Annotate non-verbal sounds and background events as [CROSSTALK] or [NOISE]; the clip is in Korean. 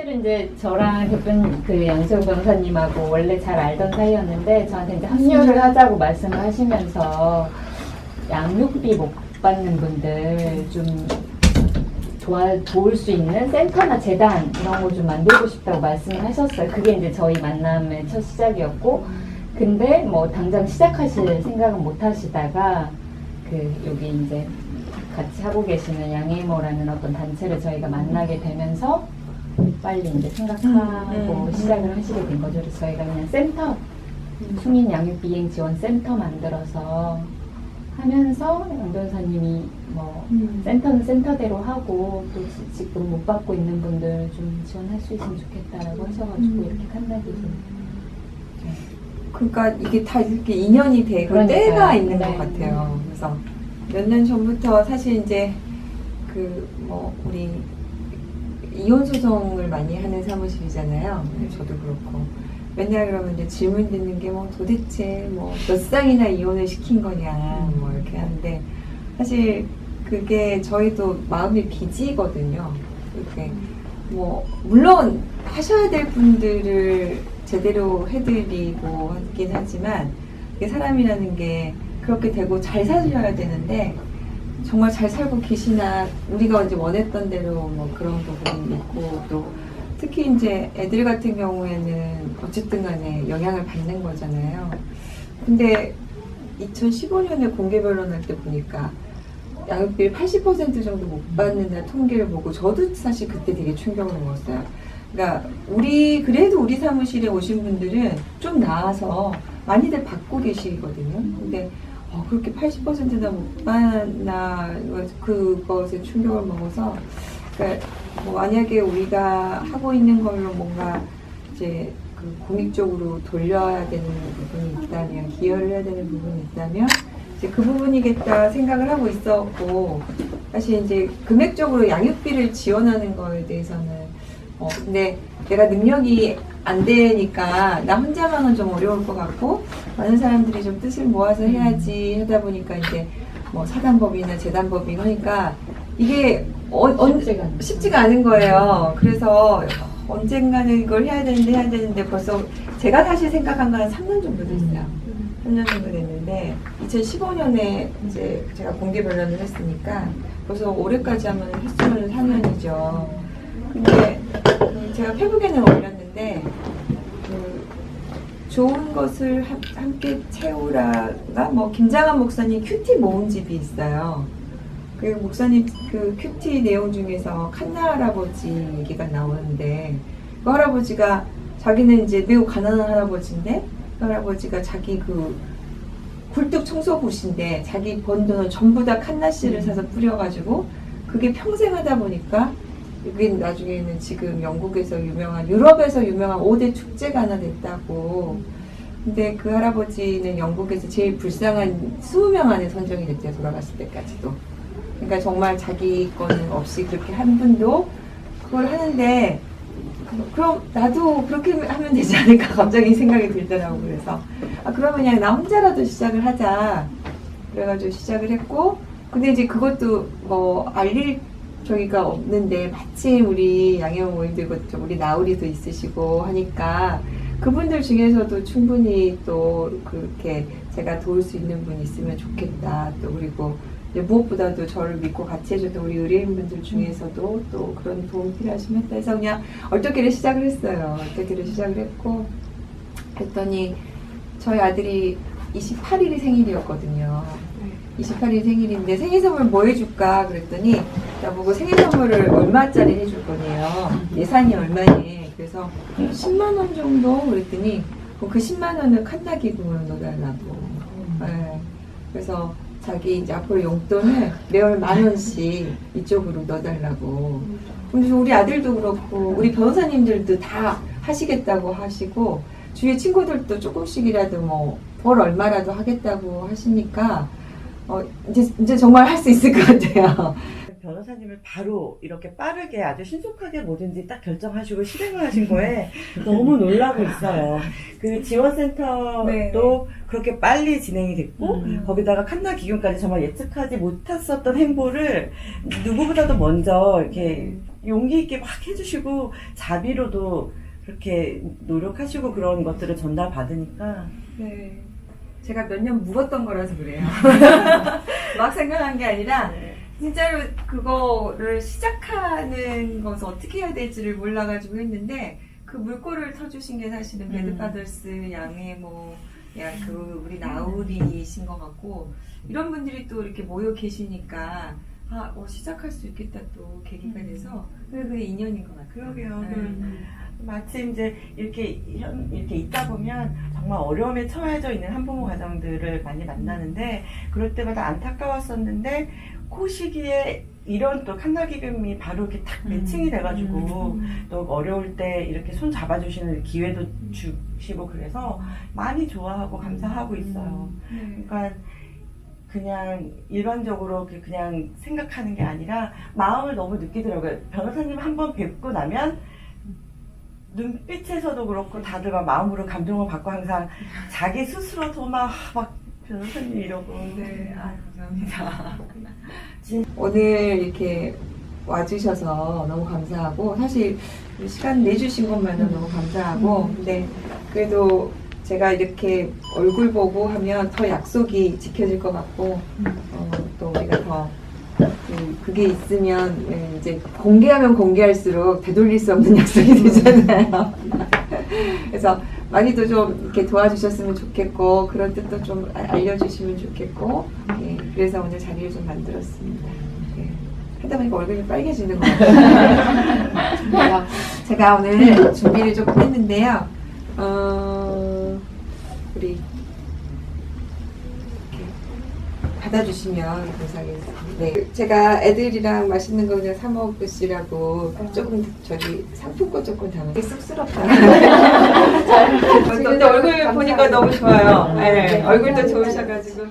사실은 이제 저랑 대표님 그 양세호 변호사님하고 원래 잘 알던 사이였는데 저한테 이제 합류를 하자고 말씀을 하시면서 양육비 못 받는 분들 좀 도와 도울 수 있는 센터나 재단 이런 거 좀 만들고 싶다고 말씀을 하셨어요. 그게 이제 저희 만남의 첫 시작이었고 근데 뭐 당장 시작하실 생각은 못 하시다가 그 여기 이제 같이 하고 계시는 양해모라는 어떤 단체를 저희가 만나게 되면서 빨리 이제 생각하고 음, 음. 시작을 하시게 된 거죠. 그래서 저희가 그냥 센터 승인 양육 비행 지원 센터 만들어서 하면서 양 변호사님이 뭐 음. 센터는 센터대로 하고 또 지- 지금 못 받고 있는 분들 좀 지원할 수 있으면 좋겠다라고 하셔가지고 음. 이렇게 칸나기 좀 그러니까 이게 다 이렇게 인연이 되고 그러니까요. 때가 있는 네. 것 같아요. 그래서 몇 년 전부터 사실 이제 그 뭐 우리 이혼 소송을 많이 하는 사무실이잖아요. 저도 그렇고 맨날 그러면 이제 질문 듣는 게 뭐 도대체 뭐 몇 쌍이나 이혼을 시킨 거냐 뭐 이렇게 하는데 사실 그게 저희도 마음이 빚이거든요. 이렇게 뭐 물론 하셔야 될 분들을 제대로 해드리고 하긴 하지만 사람이라는 게 그렇게 되고 잘 사셔야 되는데 정말 잘 살고 계시나 우리가 이제 원했던 대로 뭐 그런 부분이 있고 또 특히 이제 애들 같은 경우에는 어쨌든 간에 영향을 받는 거잖아요. 근데 2015년에 공개 변론할 때 보니까 양육비를 80% 정도 못 받는다 통계를 보고 저도 사실 그때 되게 충격을 먹었어요. 그러니까 우리 그래도 우리 사무실에 오신 분들은 좀 나아서 많이들 받고 계시거든요. 근데 어, 그렇게 80%나 못 받나 그것에 충격을 먹어서 그러니까 뭐 만약에 우리가 하고 있는 걸로 뭔가 이제 그 공익적으로 돌려야 되는 부분이 있다면 기여를 해야 되는 부분이 있다면 이제 그 부분이겠다 생각을 하고 있었고 사실 이제 금액적으로 양육비를 지원하는 거에 대해서는 어 근데 내가 능력이 안 되니까 나 혼자만은 좀 어려울 것 같고 많은 사람들이 좀 뜻을 모아서 해야지 하다 보니까 이제 뭐 사단법이나 재단법이 하니까 이게 어, 언- 쉽지가. 쉽지가 않은 거예요. 그래서 언젠가는 이걸 해야 되는데 해야 되는데 벌써 제가 사실 생각한 건한 3년 정도 됐어요. 3년 정도 됐는데 2015년에 이제 제가 공개 변론을 했으니까 벌써 올해까지 하면 횟수는 4년이죠. 근데 그 제가 페북에는 올렸는데 그 좋은 것을 함- 함께 채우라가 뭐 김장한 목사님 큐티 모음집이 있어요. 그 목사님 그 큐티 내용 중에서 칸나 할아버지 얘기가 나오는데 그 할아버지가 자기는 이제 매우 가난한 할아버지인데 그 할아버지가 자기 그 굴뚝 청소부신데 자기 번 돈은 전부 다 칸나 씨를 사서 뿌려가지고 그게 평생 하다 보니까 여기 나중에는 지금 영국에서 유명한 유럽에서 유명한 5대 축제가 하나 됐다고. 근데 그 할아버지는 영국에서 제일 불쌍한 20명 안에 선정이 됐대요 돌아갔을 때까지도. 그러니까 정말 자기 거는 없이 그렇게 한 분도 그걸 하는데 그럼 나도 그렇게 하면 되지 않을까 [LAUGHS] 갑자기 생각이 들더라고 그래서. 아 그러면 그냥 나 혼자라도 시작을 하자. 그래가지고 시작을 했고 근데 이제 그것도 뭐 알릴 저기가 없는데 마침 우리 양형 또 우리 나우리도 있으시고 하니까 그분들 중에서도 충분히 또 그렇게 제가 도울 수 있는 분 있으면 좋겠다 또 그리고 무엇보다도 저를 믿고 같이 해줬던 우리 의뢰인분들 중에서도 또 그런 도움 필요하시면 해서 그냥 얼떨결에 시작을 했어요. 얼떨결에 시작을 했고 했더니 저희 아들이 28일이 생일이었거든요. 28일 생일인데 생일 선물 뭐 해줄까 그랬더니 나보고 생일 선물을 얼마짜리 해줄 거네요. 예산이 얼마니? 그래서 10만 원 정도 그랬더니 그 10만 원을 칸나 기금으로 넣어달라고. 네. 그래서 자기 이제 앞으로 용돈을 매월 만 원씩 이쪽으로 넣어달라고. 근데 우리 아들도 그렇고 우리 변호사님들도 다 하시겠다고 하시고 주위 친구들도 조금씩이라도 뭐 벌 얼마라도 하겠다고 하시니까 어 이제 이제 정말 할 수 있을 것 같아요. 변호사님을 바로 이렇게 빠르게 아주 신속하게 뭐든지 딱 결정하시고 실행을 하신 거에 너무 놀라고 있어요. 그 지원센터도 네. 그렇게 빨리 진행이 됐고 음. 거기다가 칸나 기금까지 정말 예측하지 못했었던 행보를 누구보다도 먼저 이렇게 용기 있게 막 해주시고 자비로도 그렇게 노력하시고 그런 것들을 전달받으니까 네. 제가 몇 년 묵었던 거라서 그래요. [LAUGHS] 막 생각한 게 아니라 진짜로 그거를 시작하는 것을 어떻게 해야 될지를 몰라가지고 했는데 그 물꼬를 터주신 게 사실은 음. 베드파더스 양의 뭐, 야, 그, 우리 나우리이신 것 같고, 이런 분들이 또 이렇게 모여 계시니까, 아, 어, 시작할 수 있겠다 또 계기가 돼서, 그게 그게 인연인 것 같아요. 그러게요. 네. 마침 이제 이렇게 현- 이렇게 있다 보면 정말 어려움에 처해져 있는 한부모 가정들을 많이 만나는데 그럴 때마다 안타까웠었는데 그 시기에 이런 또 칸나기금이 바로 이렇게 탁 매칭이 돼가지고 또 어려울 때 이렇게 손 잡아주시는 기회도 주시고 그래서 많이 좋아하고 감사하고 있어요. 네. 그러니까 그냥 일반적으로 그- 그냥 생각하는 게 아니라 마음을 너무 느끼더라고요. 변호사님 한 번 뵙고 나면 눈빛에서도 그렇고 다들 막 마음으로 감동을 받고 항상 자기 스스로도 막, 막 변호사님 이러고. 네, 아, 감사합니다. 오늘 이렇게 와주셔서 너무 감사하고, 사실 시간 내주신 것만으로 너무 감사하고, 근데 그래도 제가 이렇게 얼굴 보고 하면 더 약속이 지켜질 것 같고, 어, 또 우리가 더 그, 그게 있으면 예, 이제 공개하면 공개할수록 되돌릴 수 없는 [LAUGHS] 약속이 되잖아요. [LAUGHS] 그래서 많이도 좀 이렇게 도와주셨으면 좋겠고 그런 뜻도 좀 아- 알려주시면 좋겠고 예, 그래서 오늘 자리를 좀 만들었습니다. 예, 하다 보니까 얼굴이 빨개지는 것 같아요. [LAUGHS] 제가 오늘 준비를 조금 했는데요. 어, 우리 받아주시면 감사하겠습니다. 네, 제가 애들이랑 맛있는 거 그냥 사 먹으시라고 조금 저기 상품권 조금 담은 게 쑥스럽다. [LAUGHS] 근데 얼굴 보니까 너무 좋아요. 네, 얼굴도 좋으셔가지고.